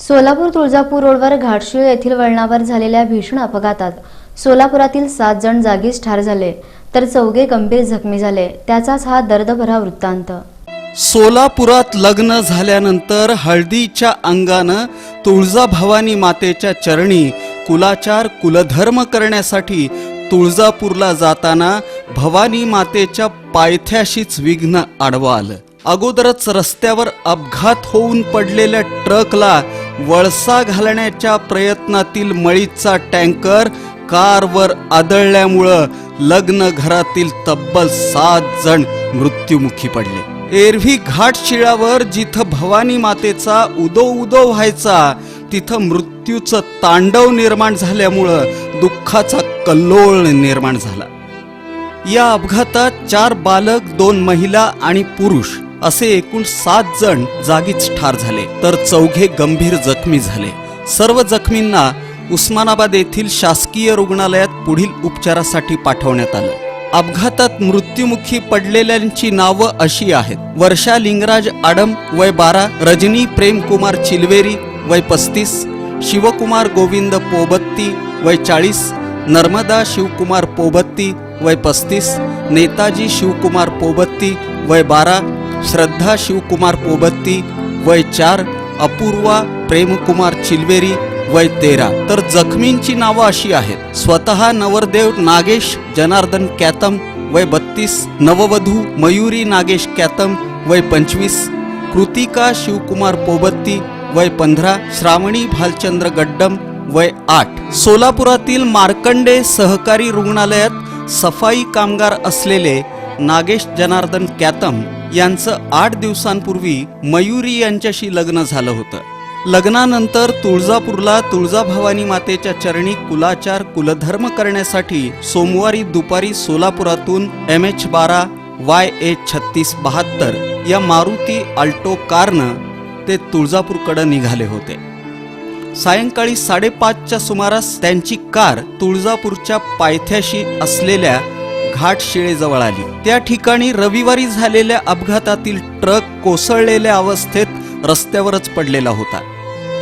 सोलापूर तुळजापूर रोडवर घाटशिळ येथील वळणावर झालेल्या भीषण अपघातात सोलापुरातील सात जण जागीच ठार झाले तर चौघे गंभीर जखमी झाले. त्याचाच हा दर्दभरा वृत्तांत. सोलापुरात लग्न झाल्यानंतर हळदीच्या अंगानं तुळजाभवानी मातेच्या चरणी कुलाचार कुलधर्म करण्यासाठी तुळजापूरला जाताना भवानी मातेच्या पायथ्याशीच विघ्न आडवं आलं. अगोदरच रस्त्यावर अपघात होऊन पडलेल्या ट्रकला वळसा घालण्याच्या प्रयत्नातील मळीचा टँकर कारवर आदळल्यामुळं लग्न घरातील तब्बल सात जण मृत्युमुखी पडले. एरवी घाट शिळावर जिथं भवानी मातेचा उदो उदो व्हायचा तिथं मृत्यूचं तांडव निर्माण झाल्यामुळं दुःखाचा कल्लोळ निर्माण झाला. या अपघातात चार बालक दोन महिला आणि पुरुष असे एकूण सात जण जागीच ठार झाले. तर चौघे गंभीर जखमी झाले. सर्व जखमींना उस्मानाबाद येथील शासकीय रुग्णालयात पुढील उपचारासाठी पाठवण्यात आलं. अपघातात मृत्युमुखी पडलेल्यांची नावं अशी आहेत. वर्षा लिंगराज आडम वय बारा रजनी प्रेमकुमार चिलवेरी वय पस्तीस शिवकुमार गोविंद पोबत्ती वय चाळीस नर्मदा शिवकुमार पोबत्ती वय पस्तीस नेताजी शिवकुमार पोबत्ती वय बारा श्रद्धा शिवकुमार पोबत्ती वय चार अपूर्वा प्रेमकुमार चिलवेरी वय तेरा. तर जखमींची नावं अशी आहेत. स्वतः नवरदेव नागेश जनार्दन कॅतम वय बत्तीस नववधू मयुरी नागेश कॅतम वय पंचवीस कृतिका शिवकुमार पोबत्ती वय पंधरा श्रावणी भालचंद्र गड्डम वय आठ. सोलापुरातील मार्कंडे सहकारी रुग्णालयात सफाई कामगार असलेले नागेश जनार्दन कॅतम यांचं आठ दिवसांपूर्वी मयुरी यांच्याशी लग्न झालं होतं. लग्नानंतर तुळजापूरला तुळजाभवानी मातेच्या चरणी कुलाचार कुलधर्म करण्यासाठी सोमवारी दुपारी सोलापुरातून एम एच बारा वाय ए छत्तीस बहात्तर या मारुती अल्टो कारनं ते तुळजापूरकडे निघाले होते. सायंकाळी साडेपाचच्या सुमारास त्यांची कार तुळजापूरच्या पायथ्याशी असलेल्या घाटशिळेजवळ आली. त्या ठिकाणी रविवारी झालेल्या अपघातातील ट्रक कोसळलेल्या अवस्थेत रस्त्यावरच पडलेला होता.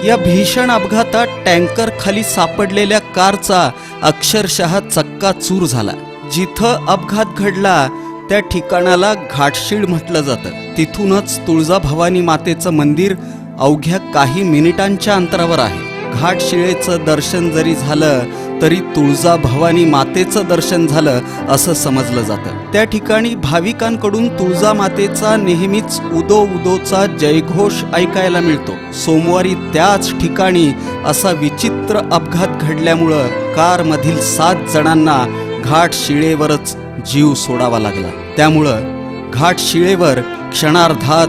या भीषण अपघातात टँकर खाली सापडलेल्या कारचा अक्षरशः चक्का चूर झाला. जिथं अपघात घडला त्या ठिकाणाला घाटशीळ म्हटलं जातं. तिथूनच तुळजाभवानी मातेचं मंदिर अवघ्या काही मिनिटांच्या अंतरावर आहे. घाटशिळेचं दर्शन जरी झालं तरी तुळजा भवानी मातेचं दर्शन झालं असं समजलं जातं. त्या ठिकाणी भाविकांकडून तुळजा मातेचा नेहमीच उदो उदोचा जयघोष ऐकायला मिळतो. सोमवारी त्याच ठिकाणी असा विचित्र अपघात घडल्यामुळं कारमधील सात जणांना घाट शिळेवरच जीव सोडावा लागला. त्यामुळं घाट शिळेवर क्षणार्धात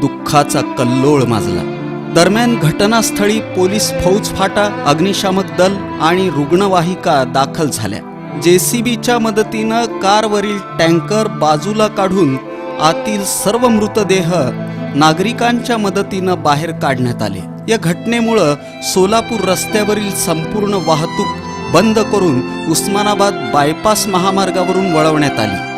दुःखाचा कल्लोळ माजला. दरम्यान घटनास्थळी पोलीस फौज फाटा अग्निशामक दल आणि रुग्णवाहिका दाखल झाल्या. जेसीबीच्या मदतीनं कारवरील टँकर बाजूला काढून आतील सर्व मृतदेह नागरिकांच्या मदतीनं बाहेर काढण्यात आले. या घटनेमुळं सोलापूर रस्त्यावरील संपूर्ण वाहतूक बंद करून उस्मानाबाद बायपास महामार्गावरून वळवण्यात आली.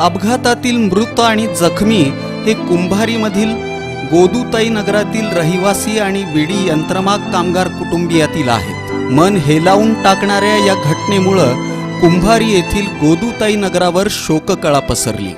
अपघातातील मृत आणि जखमी हे कुंभारीमधील गोदुताई नगरातील रहिवासी आणि विडी यंत्रमाग कामगार कुटुंबियातील आहेत. मन हेलावून टाकणाऱ्या या घटनेमुळं कुंभारी येथील गोदुताई नगरावर शोककळा पसरली.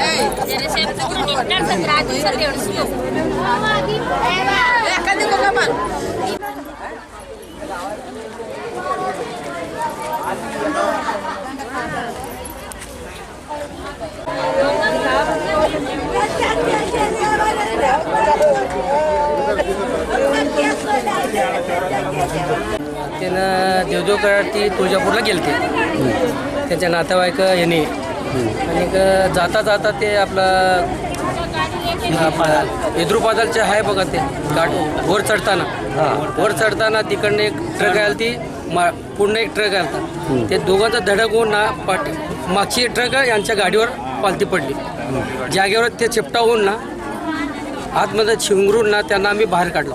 Eh, jadi saya itu त्यानं देवदेवकराती तुळजापूरला गेलते. त्यांच्या नातेवाईक यांनी. आणि जाता जाता ते आपलं इद्रुपादलचे आहे बघा ते. गाठ वर चढताना. वर चढताना तिकडनं एक ट्रक आली ती मा पुढनं एक ट्रक आलता. ते दोघांचा धडक होऊन ना पाठी मागची ट्रक यांच्या गाडीवर पालती पडली. जागेवर ते चिपटा होऊन ना आतमध्ये शिंगरून ना त्यांना आम्ही बाहेर काढलो.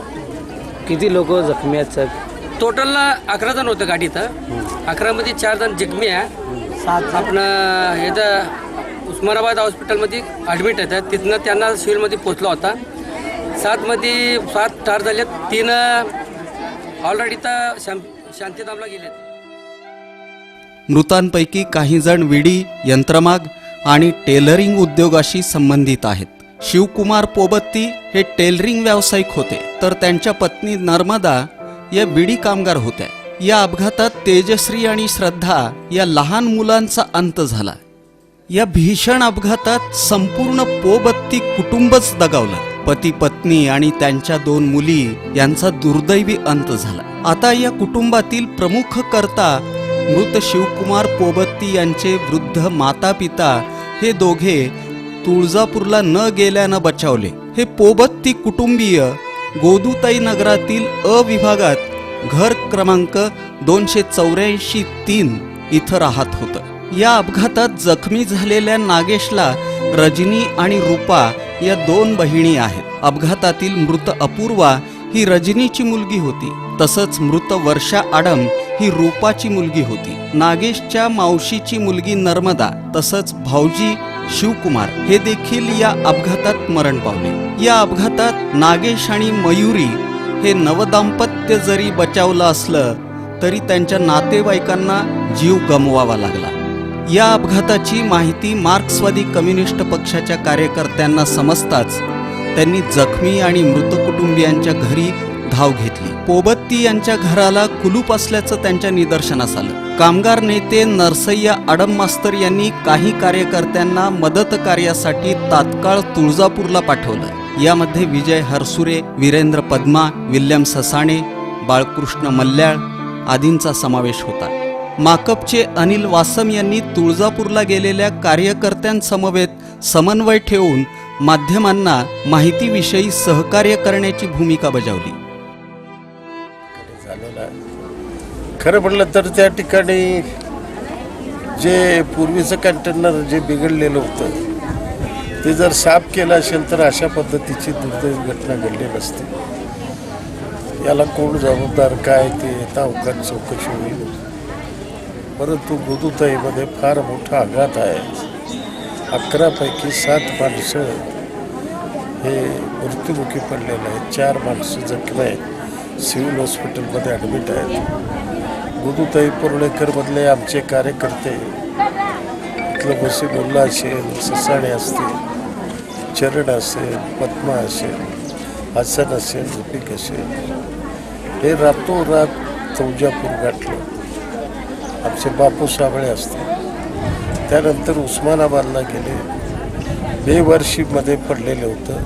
किती लोक जखमी आहेत साहेब टोटल अकरा जण होतं गाडीत अकरामध्ये चार जण जखमी आहे. आपण हे उस्मानाबाद हॉस्पिटलमध्ये ॲडमिट आहेत. तिथनं त्यांना सिव्हिलमध्ये पोचला होता. सातमध्ये सात ठार झाले तीन ऑलरेडी तर शां शांतीधामला गेले मृतांपैकी काही जण विडी यंत्रमाग आणि टेलरिंग उद्योगाशी संबंधित आहेत. शिवकुमार पोबत्ती हे टेलरिंग व्यावसायिक होते. तर त्यांच्या पत्नी नर्मदा या बिडी कामगार होत्या. या अपघातात तेजश्री आणि श्रद्धा या लहान मुलांचा अंत झाला. या भीषण अपघातात संपूर्ण पोबत्ती कुटुंबच दगावलं. पती पत्नी आणि त्यांच्या दोन मुली यांचा दुर्दैवी अंत झाला. आता या कुटुंबातील प्रमुख कर्ता मृत शिवकुमार पोबत्ती यांचे वृद्ध माता पिता हे दोघे तुळजापूरला न गेल्यानं बचावले. हे पोबत्ती कुटुंबीय गोदुताई नगरातील अ विभागात घर क्रमांक दोनशे चौऱ्याऐंशी तीन इथं राहत होतं. या अपघातात जखमी झालेल्या नागेशला रजनी आणि रूपा या दोन बहिणी आहेत. अपघातातील मृत अपूर्वा ही रजनीची मुलगी होती. तसंच मृत वर्षा आडम ही रूपाची मुलगी होती. नागेशच्या मावशीची मुलगी नर्मदा तसंच भाऊजी शिवकुमार हे देखील या अपघातात मरण पावले. या अपघातात नागेश आणि मयुरी हे नवदाम्पत्य जरी बचावलं असलं तरी त्यांच्या नातेवाईकांना जीव गमवावा लागला. या अपघाताची माहिती मार्क्सवादी कम्युनिस्ट पक्षाच्या कार्यकर्त्यांना समजताच त्यांनी जखमी आणि मृत कुटुंबियांच्या घरी धाव घेतली. पोबत्ती यांच्या घराला कुलूप असल्याचं त्यांच्या निदर्शनास आलं. कामगार नेते नरसय्या आडम मास्तर यांनी काही कार्यकर्त्यांना मदत कार्यासाठी तात्काळ तुळजापूरला पाठवलं. यामध्ये विजय हरसुरे वीरेंद्र पद्मा विल्यम ससाणे बाळकृष्ण मल्ल्याळ आदींचा समावेश होता. माकपचे अनिल वासम यांनी तुळजापूरला गेलेल्या कार्यकर्त्यांसमवेत समन्वय ठेवून माध्यमांना माहितीविषयी सहकार्य करण्याची भूमिका बजावली. खरं म्हटलं तर त्या ठिकाणी जे पूर्वीचं कंटेनर जे बिघडलेलं होतं ते जर साफ केलं असेल तर अशा पद्धतीची दुर्दैवी घटना घडली नसते याला कोण जबाबदार काय ते येता चौकशी होईल. परंतु मृदुताईमध्ये फार मोठा आघात आहे. अकरापैकी सात माणसं हे मृत्युमुखी पडलेलं आहे चार माणसं जखमी आहेत. सिव्हिल हॉस्पिटलमध्ये ॲडमिट आहेत. गुदुताई पुर्णेकरमधले आमचे कार्यकर्ते इथलं बसीमुल्ला असेल ससाणे असतील चरण असेल पद्मा असेल हसन असेल रुपिक असेल हे रातोरात तुळजापूर गाठलं. आमचे बापू साबळे असतील. त्यानंतर उस्मानाबादला गेले. बेवर्षीमध्ये पडलेलं होतं.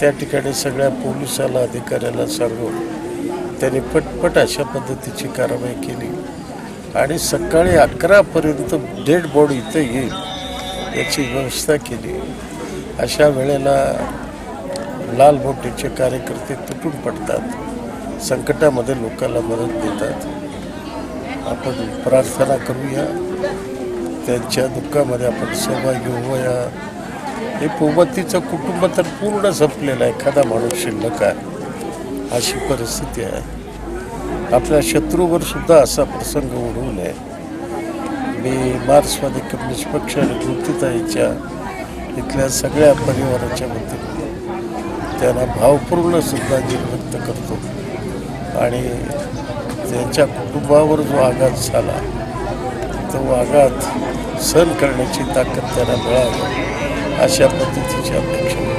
त्या ठिकाणी सगळ्या पोलिसाला अधिकाऱ्याला सांगून त्यांनी पटपट अशा पद्धतीची कारवाई केली. आणि सकाळी अकरापर्यंत डेड बॉडी इथं येईल याची व्यवस्था केली. अशा वेळेला लाल बोटीचे कार्यकर्ते तुटून पडतात. संकटामध्ये लोकांना मदत देतात. आपण प्रार्थना करूया. त्यांच्या दुःखामध्ये आपण सहभागी होऊया. हे पोबतीचं कुटुंब तर पूर्ण संपलेलं आहे. एखादा माणूस शिल्लक आहे. अशी परिस्थिती आहे. आपल्या शत्रूवर सुद्धा असा प्रसंग ओढवू नये मी मार्क्सवादी कम्युनिस्ट पक्ष आणि कृतीताईच्या इथल्या सगळ्या परिवाराच्या वतीने त्यांना भावपूर्ण श्रद्धांजली व्यक्त करतो. आणि त्यांच्या कुटुंबावर जो आघात झाला तो आघात सहन करण्याची ताकद त्यांना मिळावी अशा पद्धतीची अपेक्षा